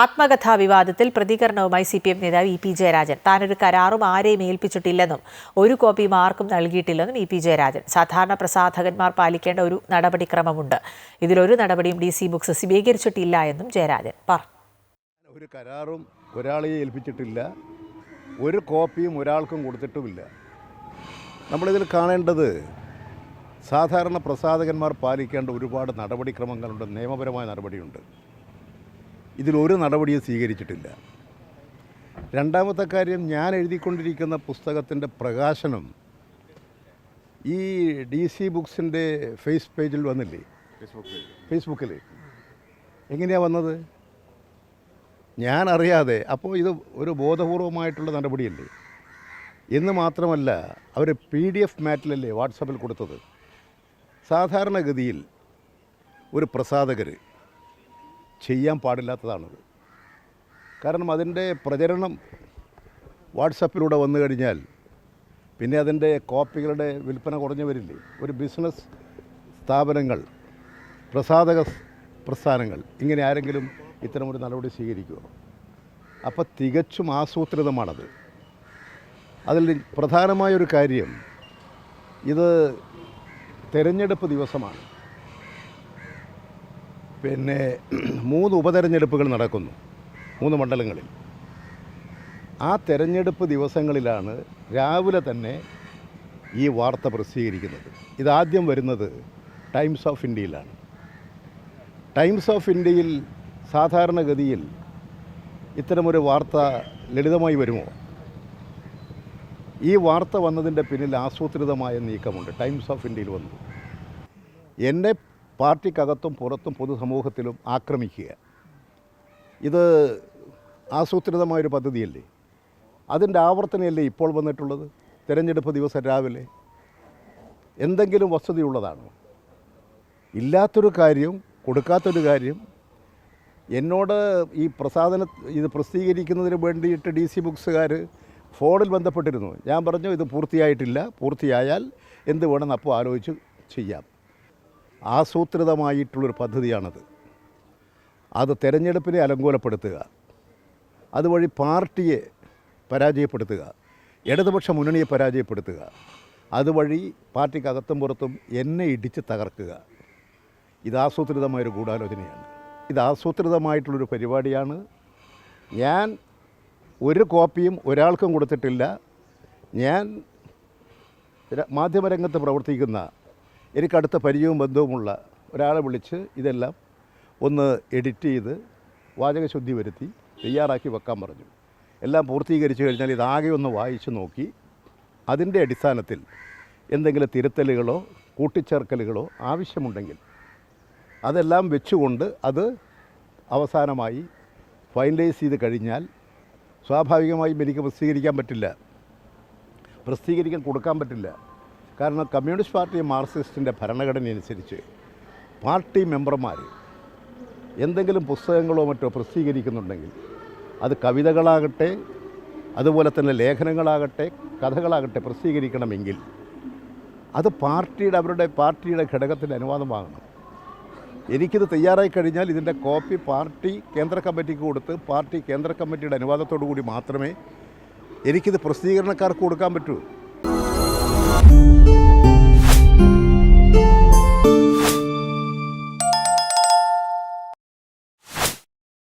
ആത്മകഥാ വിവാദത്തിൽ പ്രതികരണവുമായി C P M നേതാവ് ഇ പി ജയരാജൻ. താനൊരു കരാറും ആരെയും ഏൽപ്പിച്ചിട്ടില്ലെന്നും ഒരു കോപ്പിയും ആർക്കും നൽകിയിട്ടില്ലെന്നും ഇ പി ജയരാജൻ. സാധാരണ പ്രസാധകന്മാർ പാലിക്കേണ്ട ഒരു നടപടിക്രമമുണ്ട്. ഇതിലൊരു നടപടിയും ഡി സി ബുക്സ് സ്വീകരിച്ചിട്ടില്ല എന്നും ജയരാജൻ പറഞ്ഞു. ഒരു കരാറും ഒരാളെയും ഏൽപ്പിച്ചിട്ടില്ല ഒരു കോപ്പിയും ഒരാൾക്കും കൊടുത്തിട്ടുമില്ല. നമ്മളിതിൽ കാണേണ്ടത് സാധാരണ പ്രസാധകന്മാർ പാലിക്കേണ്ട ഒരുപാട് നടപടിക്രമങ്ങളുണ്ട് നിയമപരമായ നടപടിയുണ്ട്. ഇതിലൊരു നടപടിയും സ്വീകരിച്ചിട്ടില്ല. രണ്ടാമത്തെ കാര്യം ഞാൻ എഴുതിക്കൊണ്ടിരിക്കുന്ന പുസ്തകത്തിന്റെ പ്രകാശനം ഈ ഡി സി ബുക്സിന്റെ ഫേസ് പേജിൽ വന്നില്ലേ? ഫേസ്ബുക്കിൽ. എങ്ങനെയാണ് വന്നത്? ഞാൻ അറിയാതെ അപ്പോൾ ഇത് ഒരു ബോധപൂർവമായിട്ടുള്ള നടപടിയല്ലേ? എന്ന് മാത്രമല്ല അവർ പി ഡി എഫ് മാറ്റിലല്ലേ വാട്സപ്പിൽ കൊടുത്തത്? സാധാരണഗതിയിൽ ഒരു പ്രസാധകർ ചെയ്യാൻ പാടില്ലാത്തതാണത് കാരണം അതിന്റെ പ്രചരണം വാട്സപ്പിലൂടെ വന്നു കഴിഞ്ഞാൽ പിന്നെ അതിന്റെ കോപ്പികളുടെ വിൽപ്പന കുറഞ്ഞു വരില്ലേ ഒരു ബിസിനസ് സ്ഥാപനങ്ങൾ പ്രസാധക പ്രസ്ഥാനങ്ങൾ ഇങ്ങനെ ആരെങ്കിലും ഇത്തരമൊരു നടപടി സ്വീകരിക്കുമോ അപ്പോൾ തികച്ചും ആസൂത്രിതമാണത്. അതിൽ പ്രധാനമായൊരു കാര്യം ഇത് തെരഞ്ഞെടുപ്പ് ദിവസമാണ്. പിന്നെ മൂന്ന് ഉപതെരഞ്ഞെടുപ്പുകൾ നടക്കുന്നു മൂന്ന് മണ്ഡലങ്ങളിൽ. ആ തെരഞ്ഞെടുപ്പ് ദിവസങ്ങളിലാണ് രാവിലെ തന്നെ ഈ വാർത്ത പ്രസിദ്ധീകരിക്കുന്നത്. ഇതാദ്യം വരുന്നത് ടൈംസ് ഓഫ് ഇന്ത്യയിലാണ്. ടൈംസ് ഓഫ് ഇന്ത്യയിൽ സാധാരണഗതിയിൽ ഇത്തരമൊരു വാർത്ത ലളിതമായി വരുമോ? ഈ വാർത്ത വന്നതിന്റെ പിന്നിൽ ആസൂത്രിതമായ നീക്കമുണ്ട്. ടൈംസ് ഓഫ് ഇന്ത്യയിൽ വന്നു. എന്നെ പാർട്ടിക്കകത്തും പുറത്തും പൊതുസമൂഹത്തിലും ആക്രമിക്കുക. ഇത് ആസൂത്രിതമായൊരു പദ്ധതിയല്ലേ? അതിന്റെ ആവർത്തനയല്ലേ ഇപ്പോൾ വന്നിട്ടുള്ളത്? തിരഞ്ഞെടുപ്പ് ദിവസം രാവിലെ. എന്തെങ്കിലും വസ്തുതയുള്ളതാണോ? ഇല്ലാത്തൊരു കാര്യം കൊടുക്കാത്തൊരു കാര്യം. എന്നോട് ഈ പ്രസാദന ഇത് പ്രസിദ്ധീകരിക്കുന്നതിന് വേണ്ടിയിട്ട് ഡി സി ബുക്സുകാർ ഫോണിൽ ബന്ധപ്പെട്ടിരുന്നു. ഞാൻ പറഞ്ഞു ഇത് പൂർത്തിയായിട്ടില്ല. പൂർത്തിയായാൽ എന്ത് വേണമെന്ന് അപ്പോൾ ആലോചിച്ച് ചെയ്യാം. ആസൂത്രിതമായിട്ടുള്ളൊരു പദ്ധതിയാണത്. അത് തെരഞ്ഞെടുപ്പിനെ അലങ്കോലപ്പെടുത്തുക. അതുവഴി പാർട്ടിയെ പരാജയപ്പെടുത്തുക. ഇടതുപക്ഷ മുന്നണിയെ പരാജയപ്പെടുത്തുക. അതുവഴി പാർട്ടിക്കകത്തും പുറത്തും എന്നെ ഇടിച്ച് തകർക്കുക. ഇത് ആസൂത്രിതമായൊരു ഗൂഢാലോചനയാണ്. ഇത് ആസൂത്രിതമായിട്ടുള്ളൊരു പരിപാടിയാണ്. ഞാൻ ഒരു കോപ്പിയും ഒരാൾക്കും കൊടുത്തിട്ടില്ല. ഞാൻ മാധ്യമരംഗത്ത് പ്രവർത്തിക്കുന്ന എനിക്കടുത്ത പരിചയവും ബന്ധവുമുള്ള ഒരാളെ വിളിച്ച് ഇതെല്ലാം ഒന്ന് എഡിറ്റ് ചെയ്ത് വാചകശുദ്ധി വരുത്തി തയ്യാറാക്കി വെക്കാൻ പറഞ്ഞു. എല്ലാം പൂർത്തീകരിച്ചു കഴിഞ്ഞാൽ ഇതാകെ ഒന്ന് വായിച്ചു നോക്കി. അതിന്റെ അടിസ്ഥാനത്തിൽ എന്തെങ്കിലും തിരുത്തലുകളോ കൂട്ടിച്ചേർക്കലുകളോ ആവശ്യമുണ്ടെങ്കിൽ അതെല്ലാം വെച്ചുകൊണ്ട് അത് അവസാനമായി ഫൈനലൈസ് ചെയ്ത് കഴിഞ്ഞാൽ സ്വാഭാവികമായും എനിക്ക് പ്രസിദ്ധീകരിക്കാൻ പറ്റില്ല. പ്രസിദ്ധീകരിക്കാൻ കൊടുക്കാൻ പറ്റില്ല. കാരണം കമ്മ്യൂണിസ്റ്റ് പാർട്ടി മാർക്സിസ്റ്റിന്റെ ഭരണഘടന അനുസരിച്ച് പാർട്ടി മെമ്പർമാർ എന്തെങ്കിലും പുസ്തകങ്ങളോ മറ്റോ പ്രസിദ്ധീകരിക്കുന്നുണ്ടെങ്കിൽ അത് കവിതകളാകട്ടെ അതുപോലെ തന്നെ ലേഖനങ്ങളാകട്ടെ കഥകളാകട്ടെ പ്രസിദ്ധീകരിക്കണമെങ്കിൽ അത് പാർട്ടിയുടെ അവരുടെ പാർട്ടിയുടെ ഘടകത്തിന്റെ അനുവാദം വാങ്ങണം എനിക്കിത് തയ്യാറായി കഴിഞ്ഞാൽ ഇതിന്റെ കോപ്പി പാർട്ടി കേന്ദ്ര കമ്മിറ്റിക്ക് കൊടുത്ത് പാർട്ടി കേന്ദ്ര കമ്മിറ്റിയുടെ അനുവാദത്തോടു കൂടി മാത്രമേ എനിക്കിത് പ്രസിദ്ധീകരണക്കാർക്ക് കൊടുക്കാൻ പറ്റൂ.